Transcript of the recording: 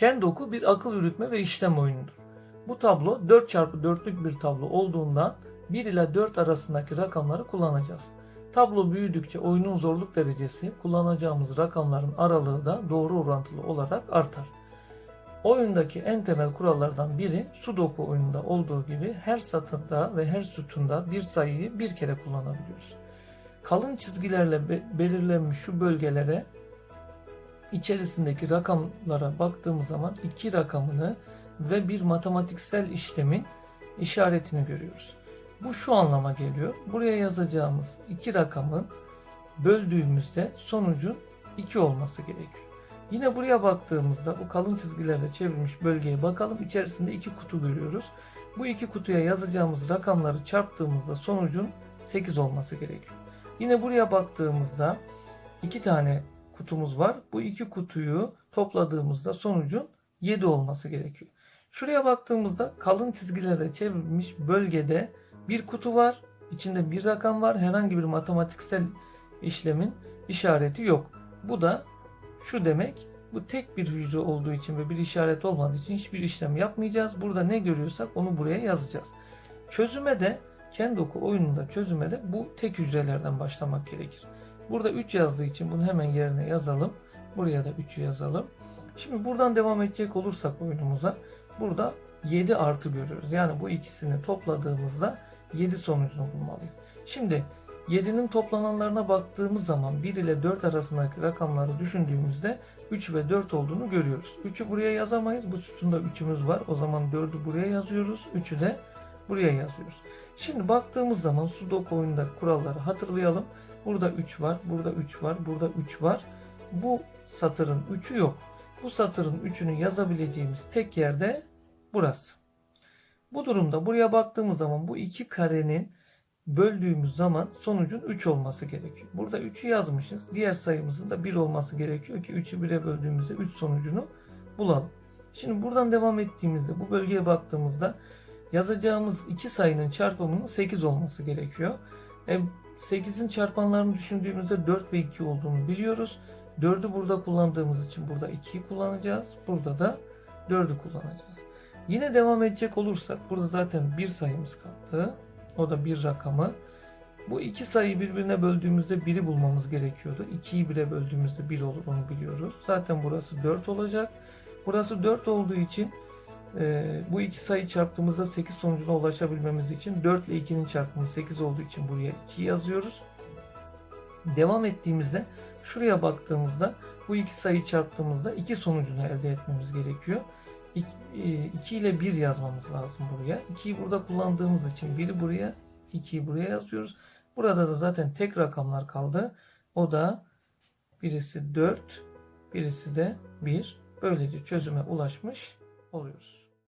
Kendoku bir akıl yürütme ve işlem oyunudur. Bu tablo 4x4'lük bir tablo olduğundan 1 ile 4 arasındaki rakamları kullanacağız. Tablo büyüdükçe oyunun zorluk derecesi kullanacağımız rakamların aralığı da doğru orantılı olarak artar. Oyundaki en temel kurallardan biri Sudoku oyununda olduğu gibi her satırda ve her sütunda bir sayıyı bir kere kullanabiliyoruz. Kalın çizgilerle be- belirlenmiş şu bölgelere içerisindeki rakamlara baktığımız zaman iki rakamını ve bir matematiksel işlemin işaretini görüyoruz. Bu şu anlama geliyor. Buraya yazacağımız iki rakamın böldüğümüzde sonucun 2 olması gerekiyor. Yine buraya baktığımızda bu kalın çizgilerle çevrilmiş bölgeye bakalım. İçerisinde iki kutu görüyoruz. Bu iki kutuya yazacağımız rakamları çarptığımızda sonucun 8 olması gerekiyor. Yine buraya baktığımızda iki tane kutumuz var. Bu iki kutuyu topladığımızda sonucun 7 olması gerekiyor. Şuraya baktığımızda kalın çizgilerle çevrilmiş bölgede bir kutu var. İçinde bir rakam var. Herhangi bir matematiksel işlemin işareti yok. Bu da şu demek. Bu tek bir hücre olduğu için ve bir işaret olmadığı için hiçbir işlem yapmayacağız. Burada ne görüyorsak onu buraya yazacağız. Çözüme de Kendoku oyununda çözüme de bu tek hücrelerden başlamak gerekir. Burada 3 yazdığı için bunu hemen yerine yazalım. Buraya da 3'ü yazalım. Şimdi buradan devam edecek olursak oyunumuza burada 7 artı görüyoruz. Yani bu ikisini topladığımızda 7 sonucunu bulmalıyız. Şimdi 7'nin toplananlarına baktığımız zaman 1 ile 4 arasındaki rakamları düşündüğümüzde 3 ve 4 olduğunu görüyoruz. 3'ü buraya yazamayız. Bu sütunda 3'ümüz var. O zaman 4'ü buraya yazıyoruz. 3'ü de buraya yazıyoruz. Şimdi baktığımız zaman Sudoku oyundaki kuralları hatırlayalım. Burada 3 var, burada 3 var, burada 3 var. Bu satırın 3'ü yok. Bu satırın 3'ünü yazabileceğimiz tek yerde burası. Bu durumda buraya baktığımız zaman bu iki karenin böldüğümüz zaman sonucun 3 olması gerekiyor. Burada 3'ü yazmışız. Diğer sayımızın da 1 olması gerekiyor ki 3'ü 1'e böldüğümüzde 3 sonucunu bulalım. Şimdi buradan devam ettiğimizde bu bölgeye baktığımızda yazacağımız iki sayının çarpımının 8 olması gerekiyor. E, 8'in çarpanlarını düşündüğümüzde 4 ve 2 olduğunu biliyoruz. 4'ü burada kullandığımız için burada 2'yi kullanacağız. Burada da 4'ü kullanacağız. Yine devam edecek olursak burada zaten bir sayımız kaldı. O da bir rakamı. Bu iki sayıyı birbirine böldüğümüzde 1'i bulmamız gerekiyordu. 2'yi 1'e böldüğümüzde 1 olur onu biliyoruz. Zaten burası 4 olacak. Burası 4 olduğu için e, bu iki sayı çarptığımızda 8 sonucuna ulaşabilmemiz için 4 ile 2'nin çarpımı 8 olduğu için buraya 2 yazıyoruz. Devam ettiğimizde şuraya baktığımızda bu iki sayı çarptığımızda 2 sonucunu elde etmemiz gerekiyor. 2 ile 1 yazmamız lazım buraya. 2'yi burada kullandığımız için 1'i buraya 2'yi buraya yazıyoruz. Burada da zaten tek rakamlar kaldı. O da birisi 4, birisi de 1. Böylece çözüme ulaşmış oluyoruz.